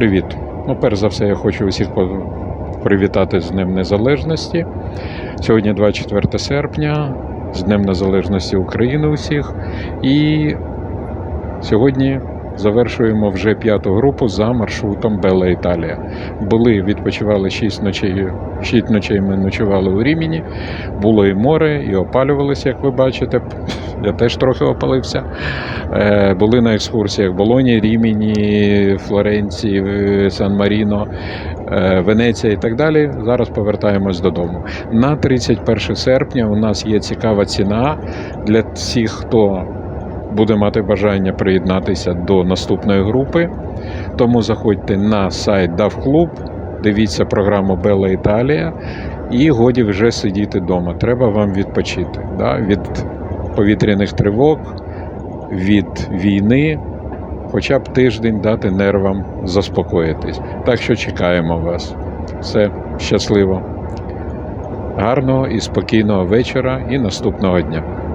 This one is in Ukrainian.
привіт. Ну, перш за все, я хочу усіх привітати з Днем Незалежності. Сьогодні 24 серпня, з Днем Незалежності України усіх. І сьогодні завершуємо вже п'яту групу за маршрутом Белла Італія. Були, відпочивали 6 ночей, 6 ночей ми ночували у Рімені. Було і море, і опалювалися, як ви бачите. Я теж трохи опалився. Е, Були на екскурсіях в Болоні, Рімені, Флоренції, е, Сан-Маріно, е, Венеція і так далі. Зараз повертаємось додому. На 31 серпня у нас є цікава ціна для всіх, хто буде мати бажання приєднатися до наступної групи. Тому заходьте на сайт DAV дивіться програму Белла Італія і годі вже сидіти вдома. Треба вам відпочити да? від повітряних тривог, від війни, хоча б тиждень дати нервам заспокоїтись. Так що чекаємо вас. Все, щасливо. Гарного і спокійного вечора і наступного дня.